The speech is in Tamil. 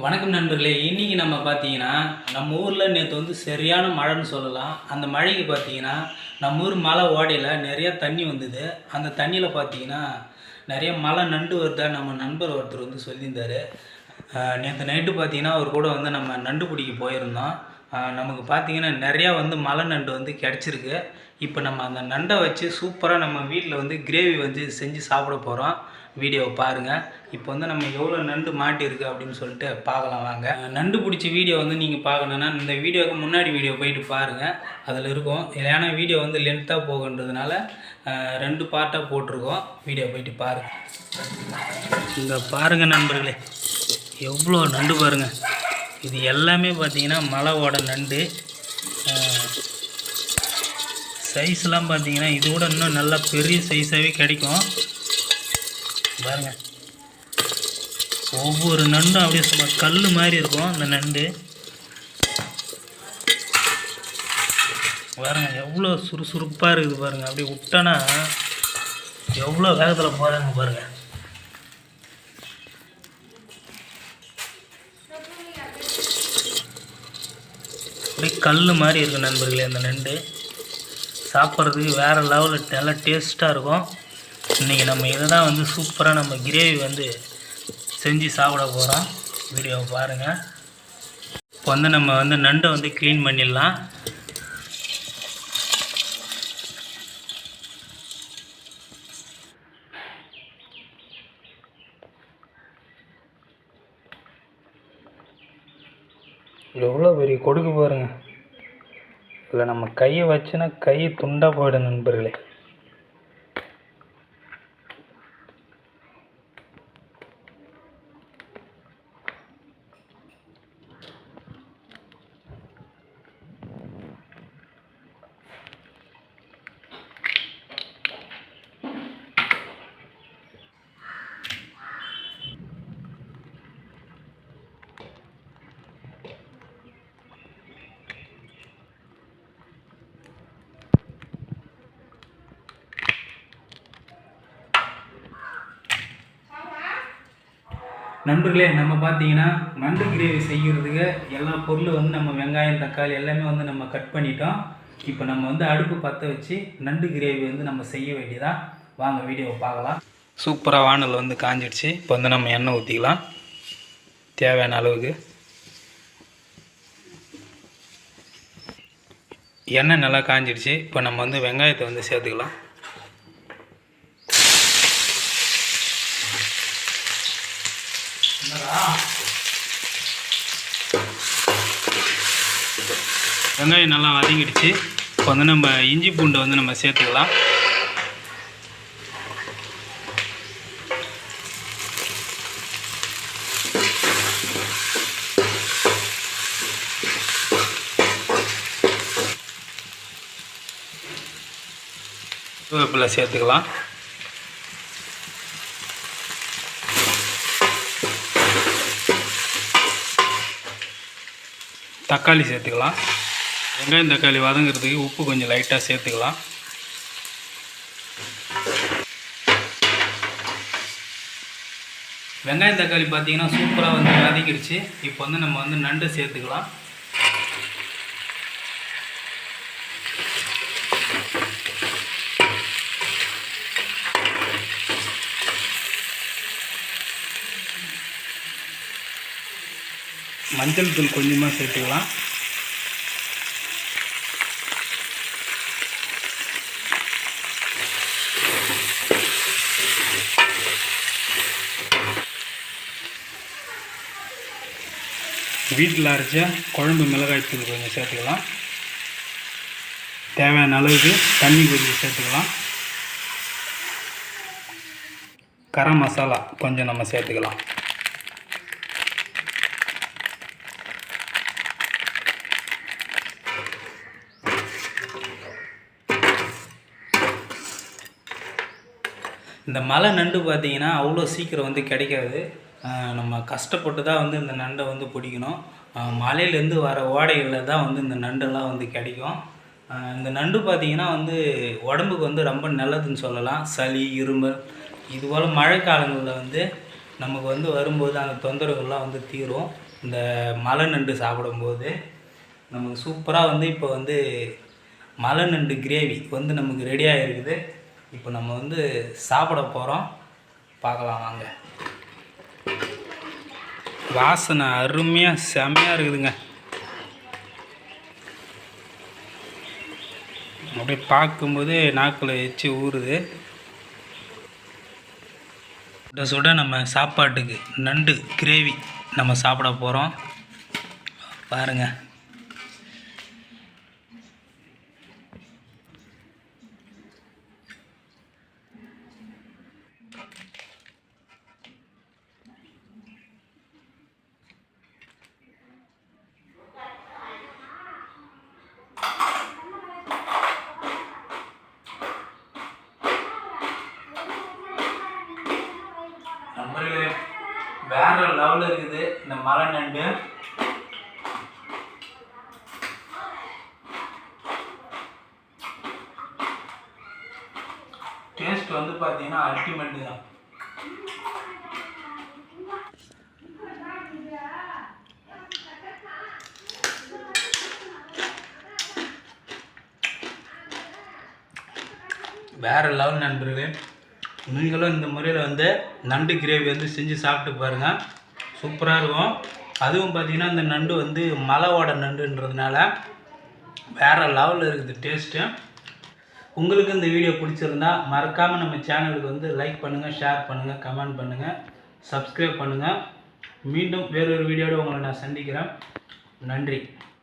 வணக்கம் நண்பர்களே இன்றைக்கி நம்ம பார்த்தீங்கன்னா நம்ம ஊரில் நேற்று வந்து சரியான மழைன்னு சொல்லலாம். அந்த மழைக்கு பார்த்தீங்கன்னா நம்ம ஊர் மலை ஓடையில் நிறையா தண்ணி வந்தது. அந்த தண்ணியில் பார்த்தீங்கன்னா நிறைய மழை நண்டு வருதா நம்ம நண்பர் ஒருத்தர் வந்து சொல்லியிருந்தார். நேற்று நைட்டு பார்த்தீங்கன்னா அவர் கூட வந்து நம்ம நண்டு பிடிக்க போயிருந்தோம். நமக்கு பார்த்தீங்கன்னா நிறையா வந்து மலை நண்டு வந்து கிடச்சிருக்கு. இப்போ நம்ம அந்த நண்டை வச்சு சூப்பராக நம்ம வீட்டில் வந்து கிரேவி வந்து செஞ்சு சாப்பிட போகிறோம் வீடியோவை பாருங்கள் இப்போ வந்து நம்ம எவ்வளோ நண்டு மாட்டியிருக்கு அப்படின்னு சொல்லிட்டு பார்க்கலாம் வாங்க. நண்டு பிடிச்ச வீடியோ வந்து நீங்கள் பார்க்கணுன்னா இந்த வீடியோவுக்கு முன்னாடி வீடியோ போயிட்டு பாருங்கள் அதில் இருக்கும். ஏன்னா வீடியோ வந்து லென்த்தாக போகுன்றதுனால ரெண்டு பார்ட்டாக போட்டிருக்கோம். வீடியோ போயிட்டு பாருங்கள் இங்கே பாருங்கள் நண்பர்களே. எவ்வளோ நண்டு பாருங்கள் இது எல்லாமே பார்த்தீங்கன்னா மலவோட நண்டு. சைஸ்லாம் பார்த்தீங்கன்னா இது கூட இன்னும் நல்லா பெரிய சைஸாகவே கிடைக்கும். பாருங்கள் ஒவ்வொரு நண்டும் அப்படியே சும்மா கல் மாதிரி இருக்கும் அந்த நண்டு. பாருங்க எவ்வளோ சுறுசுறுப்பாக இருக்குது பாருங்கள் அப்படியே விட்டோன்னா எவ்வளோ வேகத்தில் போகிறாங்க பாருங்கள் அப்படியே கல் மாதிரி இருக்கும் நண்பர்களே அந்த நண்டு. சாப்பிட்றதுக்கு வேறு லெவலில் நல்லா டேஸ்ட்டாக இருக்கும். இன்றைக்கி நம்ம இதை தான் வந்து சூப்பராக நம்ம கிரேவி வந்து செஞ்சு சாப்பிட போகிறோம் வீடியோவை பாருங்கள் இப்போ வந்து நம்ம வந்து நண்டை வந்து க்ளீன் பண்ணிடலாம். எவ்வளோ பெரிய கொடுக்கு பாருங்கள் இதில் நம்ம கையை வச்சுன்னா கை துண்டாக போயிடும் நண்பர்களே. நண்பர்களே நம்ம பார்த்தீங்கன்னா நண்டு கிரேவி செய்கிறதுக்கு எல்லா பொருளும் வந்து நம்ம வெங்காயம் தக்காளி எல்லாமே வந்து நம்ம கட் பண்ணிட்டோம். இப்போ நம்ம வந்து அடுப்பு பற்ற வச்சு நண்டு கிரேவி வந்து நம்ம செய்ய வேண்டியதாக வாங்க வீடியோவை பார்க்கலாம். சூப்பராக வானல் வந்து காஞ்சிடுச்சு. இப்போ வந்து நம்ம எண்ணெய் ஊற்றிக்கலாம் தேவையான அளவுக்கு. எண்ணெய் நல்லா காஞ்சிடுச்சு. இப்போ நம்ம வந்து வெங்காயத்தை வந்து சேர்த்துக்கலாம். வெங்காயம் நல்லா வதங்கிடுச்சு. இப்போ வந்து நம்ம இஞ்சி பூண்டை வந்து நம்ம சேர்த்துக்கலாம். வேப்பிலை சேர்த்துக்கலாம். தக்காளி சேர்த்துக்கலாம். வெங்காயம் தக்காளி வதங்குறதுக்கு உப்பு கொஞ்சம் லைட்டாக சேர்த்துக்கலாம். வெங்காயம் தக்காளி பார்த்தீங்கன்னா சூப்பராக வந்து வதக்கிடுச்சு. இப்போ வந்து நம்ம வந்து நண்டு சேர்த்துக்கலாம். மஞ்சள் தூள் கொஞ்சமாக சேர்த்துக்கலாம். வீட்டில் அரைச்ச குழம்பு மிளகாய் தூள் கொஞ்சம் சேர்த்துக்கலாம். தேவையான அளவுக்கு தண்ணி கொஞ்சம் சேர்த்துக்கலாம். கரம் மசாலா கொஞ்சம் நம்ம சேர்த்துக்கலாம். இந்த மலை நண்டு பார்த்தீங்கன்னா அவ்வளோ சீக்கிரம் வந்து கிடைக்காது. நம்ம கஷ்டப்பட்டு தான் வந்து இந்த நண்டை வந்து பிடிக்கணும். மலையிலேருந்து வர ஓடைகளில் தான் வந்து இந்த நண்டெல்லாம் வந்து கிடைக்கும். இந்த நண்டு பார்த்தீங்கன்னா வந்து உடம்புக்கு வந்து ரொம்ப நல்லதுன்னு சொல்லலாம். சளி இருமல் இதுபோல் மழை காலங்களில் வந்து நமக்கு வந்து வரும்போது அந்த தொந்தரவுகள்லாம் வந்து தீரும். இந்த மலை நண்டு சாப்பிடும்போது நமக்கு சூப்பராக வந்து இப்போ வந்து மலை நண்டு கிரேவி வந்து நமக்கு ரெடியாக இருக்குது. இப்போ நம்ம வந்து சாப்பிட போகிறோம் பார்க்கலாம் வாங்க. வாசனை அருமையாக செமையாக இருக்குதுங்க. அப்படியே பார்க்கும்போதே நாக்கில் எச்சி ஊறுது. சுட சுட நம்ம சாப்பாட்டுக்கு நண்டு கிரேவி நம்ம சாப்பிட போகிறோம் பாருங்கள் வேற லெவலில் இருக்குது. இந்த மலை நண்டு. டேஸ்ட் வந்து பார்த்தீங்கன்னா அல்டிமேட் தான். வேற லெவல் நண்பர்களே. நீங்களும் இந்த முறையில் வந்து நண்டு கிரேவி வந்து செஞ்சு சாப்பிட்டு பாருங்கள் சூப்பராக இருக்கும். அதுவும் பார்த்தீங்கன்னா இந்த நண்டு வந்து மலவோட நண்டுன்றதுனால வேறு லெவலில் இருக்குது டேஸ்ட்டு. உங்களுக்கு இந்த வீடியோ பிடிச்சிருந்தா மறக்காமல் நம்ம சேனலுக்கு வந்து லைக் பண்ணுங்கள் ஷேர் பண்ணுங்கள் கமெண்ட் பண்ணுங்கள் சப்ஸ்கிரைப் பண்ணுங்கள் மீண்டும் வேறொரு வீடியோட உங்களை நான் சந்திக்கிறேன். நன்றி.